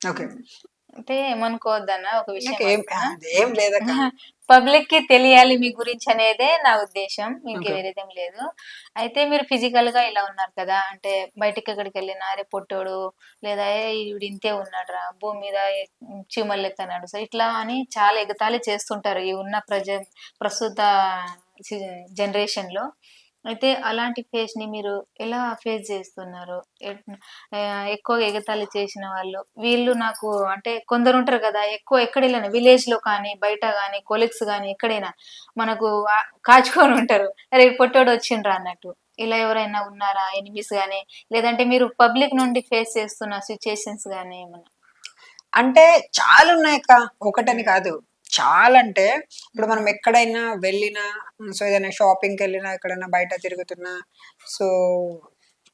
Okay. అంటే ఏమనుకోవద్దన్న ఒక విషయం ఏం ఏం లేదక్క. పబ్లిక్కి తెలియాలి మీ గురించి అనేదే నా ఉద్దేశం. మీకు. వేరేదేం లేదు. అయితే మీరు ఫిజికల్గా ఇలా ఉన్నారు కదా అంటే బయటికి ఎక్కడికి వెళ్ళినా అరే పొట్టోడు లేదా ఈవిడ ఇంతే ఉన్నాడు రా భూమి మీద చీమలు లెక్కనాడు సో ఇట్లా అని చాలా ఎగతాళి చేస్తుంటారు ఈ ఉన్న ప్రజ ప్రస్తుత జనరేషన్లో అయితే అలాంటి ఫేస్ని మీరు ఎలా ఫేస్ చేస్తున్నారు? ఎక్కువ ఎగతాళి చేసిన వాళ్ళు వీళ్ళు నాకు అంటే కొందరు ఉంటారు కదా ఎక్కువ ఎక్కడైనా విలేజ్లో కానీ బయట కానీ కొలీగ్స్ కానీ ఎక్కడైనా మనకు కాచుకొని ఉంటారు. అరే పొట్టోడు వచ్చిండ్రా అన్నట్టు. ఇలా ఎవరైనా ఉన్నారా? ఎనిమిస్ కానీ లేదంటే మీరు పబ్లిక్ నుండి ఫేస్ చేస్తున్న సిచ్యుయేషన్స్ కానీ ఏమన్నా అంటే చాలా ఉన్నాయక్క ఒకటని కాదు. చాలా అంటే ఇప్పుడు మనం ఎక్కడైనా వెళ్ళినా సో ఏదైనా షాపింగ్కి వెళ్ళినా ఎక్కడైనా బయట తిరుగుతున్నా సో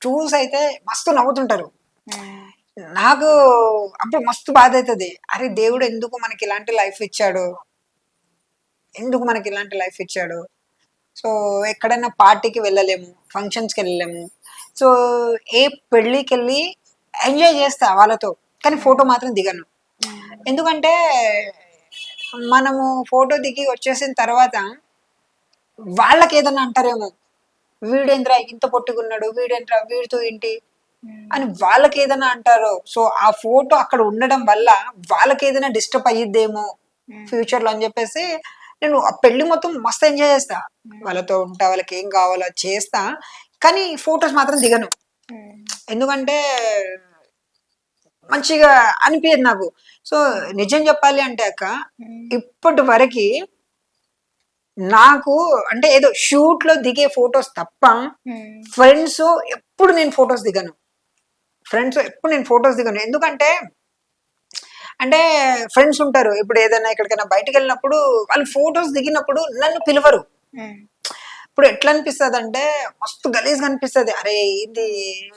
చూసి అయితే మస్తు నవ్వుతుంటారు. నాకు అప్పుడు మస్తు బాధ అవుతుంది అరే దేవుడు ఎందుకు మనకి ఇలాంటి లైఫ్ ఇచ్చాడు? ఎందుకు మనకి ఇలాంటి లైఫ్ ఇచ్చాడు? సో ఎక్కడైనా పార్టీకి వెళ్ళలేము ఫంక్షన్స్కి వెళ్ళలేము. సో ఏ పెళ్ళికి వెళ్ళి ఎంజాయ్ చేస్తా వాళ్ళతో కానీ ఫోటో మాత్రం దిగను. ఎందుకంటే మనము ఫోటో దిగి వచ్చేసిన తర్వాత వాళ్ళకి ఏదైనా అంటారేమో వీడేంద్రా ఇంత పొట్టుకున్నాడు వీడేంద్రా వీడితో ఏంటి? అని వాళ్ళకి ఏదైనా అంటారో సో ఆ ఫోటో అక్కడ ఉండడం వల్ల వాళ్ళకి ఏదైనా డిస్టర్బ్ అయ్యిద్దేమో ఫ్యూచర్లో అని చెప్పేసి నేను ఆ పెళ్ళి మొత్తం మస్తు ఎంజాయ్ చేస్తా. వాళ్ళతో ఉంటా వాళ్ళకి ఏం కావాలో చేస్తా కానీ ఫొటోస్ మాత్రం దిగను. ఎందుకంటే మంచిగా అనిపించదు నాకు. సో నిజం చెప్పాలి అంటే అక్క ఇప్పటి వరకు నాకు అంటే ఏదో షూట్లో దిగే ఫొటోస్ తప్ప ఫ్రెండ్స్ ఎప్పుడు నేను ఫొటోస్ దిగను. ఫ్రెండ్స్ ఎప్పుడు నేను ఫొటోస్ దిగను. ఎందుకంటే అంటే ఫ్రెండ్స్ ఉంటారు. ఇప్పుడు ఏదైనా ఎక్కడికైనా బయటకు వెళ్ళినప్పుడు వాళ్ళు ఫొటోస్ దిగినప్పుడు నన్ను పిలవరు. ఇప్పుడు ఎట్లా అనిపిస్తుంది అంటే మస్తు గలీజ్గా అనిపిస్తుంది. అరే ఇది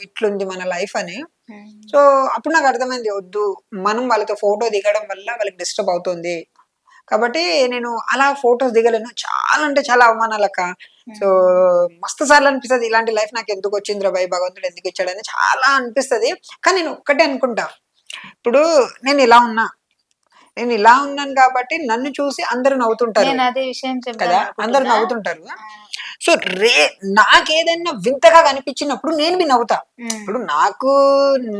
ఇట్లుంది మన లైఫ్ అని. సో అప్పుడు నాకు అర్థమైంది వద్దు మనం వాళ్ళతో ఫోటో దిగడం వల్ల వాళ్ళకి డిస్టర్బ్ అవుతుంది. కాబట్టి నేను అలా ఫొటోస్ దిగలేను. చాలా అంటే చాలా అవమానాలక్క. సో మస్తు సార్లు అనిపిస్తుంది ఇలాంటి లైఫ్ నాకు ఎందుకు వచ్చింది రా భయ్ భగవంతుడు ఎందుకు ఇచ్చాడని? చాలా అనిపిస్తుంది. కానీ నేను ఒక్కటే అనుకుంటా. ఇప్పుడు నేను ఇలా ఉన్నా. నేను ఇలా ఉన్నాను కాబట్టి నన్ను చూసి అందరూ నవ్వుతుంటారు. కదా అందరు నవ్వుతుంటారు. సో రే నాకేదైనా వింతగా కనిపించినప్పుడు నేను మీ నవ్వుతా. ఇప్పుడు నాకు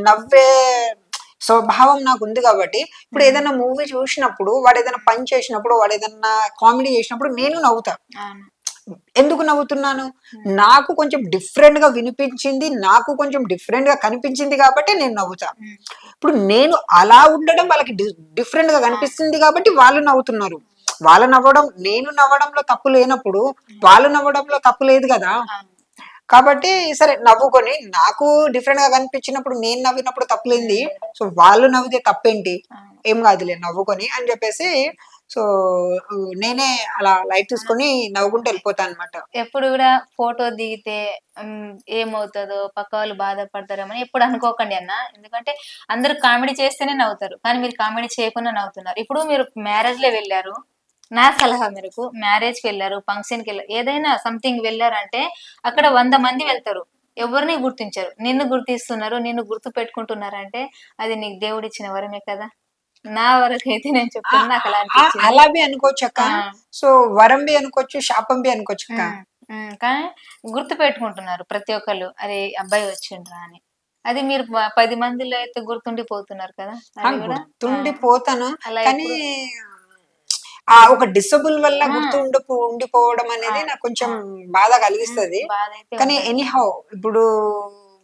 నవ్వే స్వభావం నాకు ఉంది కాబట్టి ఇప్పుడు ఏదైనా మూవీ చూసినప్పుడు వాడు ఏదైనా పని చేసినప్పుడు వాడు ఏదైనా కామెడీ చేసినప్పుడు నేను నవ్వుతా. ఎందుకు నవ్వుతున్నాను? నాకు కొంచెం డిఫరెంట్గా వినిపించింది నాకు కొంచెం డిఫరెంట్గా కనిపించింది కాబట్టి నేను నవ్వుతా. ఇప్పుడు నేను అలా ఉండడం వాళ్ళకి డిఫరెంట్గా కనిపిస్తుంది కాబట్టి వాళ్ళు నవ్వుతున్నారు. వాళ్ళు నవ్వడం నేను నవ్వడంలో తప్పు లేనప్పుడు వాళ్ళు నవ్వడంలో తప్పు లేదు కదా. కాబట్టి సరే నవ్వుకొని నాకు డిఫరెంట్గా కనిపించినప్పుడు నేను నవ్వినప్పుడు తప్పులేంది సో వాళ్ళు నవ్వితే తప్పేంటి? ఏం కాదులే నవ్వుకొని అని చెప్పేసి సో నేనే అలా లైట్ తీసుకొని నవ్వుకుంటూ వెళ్ళిపోతాను అనమాట ఎప్పుడు కూడా ఫోటో దిగితే ఏమవుతుందో పక్క వాళ్ళు బాధపడతారేమని ఎప్పుడు అనుకోకండి అన్న. ఎందుకంటే అందరూ కామెడీ చేస్తేనే నవ్వుతారు. కానీ మీరు కామెడీ చేయకుండా నవ్వుతున్నారు. ఇప్పుడు మీరు మ్యారేజ్లో వెళ్ళారు. నా సలహా మేరకు మ్యారేజ్కి వెళ్ళారు ఫంక్షన్కి వెళ్ళారు ఏదైనా సంథింగ్ వెళ్ళారంటే అక్కడ వంద మంది వెళ్తారు. ఎవరిని గుర్తించరు. నిన్ను గుర్తిస్తున్నారు నిన్ను గుర్తు పెట్టుకుంటున్నారంటే అది నీకు దేవుడు ఇచ్చిన వరమే కదా. నా వరకు అయితే నేను చెప్తున్నా నాకు అలా బి అనుకోవచ్చు అక్క. సో వరం బి అనుకోవచ్చు శాపం బి అనుకోవచ్చు అక్క? కానీ గుర్తు పెట్టుకుంటున్నారు ప్రతి ఒక్కళ్ళు. అరే అబ్బాయి వచ్చిండ్రా అని. అది మీరు పది మందిలో అయితే గుర్తుండిపోతున్నారు కదా. ఆ, అది కూడా గుర్తుండి పోతాను అలా కానీ ఆ ఒక డిసబుల్ వల్ల గుర్తు ఉండిపో ఉండిపోవడం అనేది నాకు కొంచెం బాధ కలిగిస్తది. కానీ. ఎనీహౌ ఇప్పుడు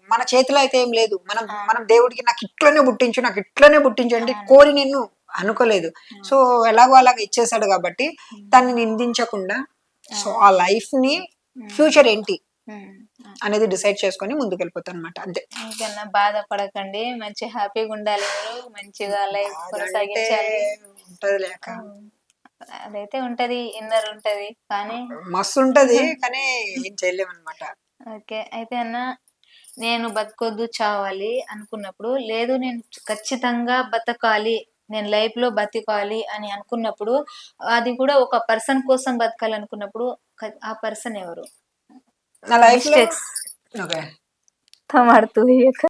మన చేతిలో అయితే ఏం లేదు. మనం మనం దేవుడికి నాకు ఇట్లనే పుట్టించు నాకు ఇట్లనే పుట్టించండి కోరి నేను అనుకోలేదు. సో ఎలాగో అలాగ ఇచ్చేసాడు కాబట్టి దాన్ని నిందించకుండా సో ఆ లైఫ్ని ఫ్యూచర్ ఏంటి అనేది డిసైడ్ చేసుకొని ముందుకు వెళ్ళిపోతాను అనమాట అంతే. ఇంకన్నా బాధపడకండి. మంచి హ్యాపీగా ఉండాలి మీరు. మంచిగా లైఫ్ అంటే కొనసాగించాలి. ఉంటది లేక అదైతే ఉంటది ఇన్నర్ ఉంటది కానీ మస్తు ఉంటది కానీ ఏం చేయలేము అనమాట ఓకే అయితే అన్న నేను బతకొద్దు చావాలి అనుకున్నప్పుడు లేదు నేను ఖచ్చితంగా బతకాలి నేను లైఫ్లో బతకాలి అని అనుకున్నప్పుడు అది కూడా ఒక పర్సన్ కోసం బతకాలి అనుకున్నప్పుడు ఆ పర్సన్ ఎవరు? నా లైఫ్. ఓకే. తమాడుతూ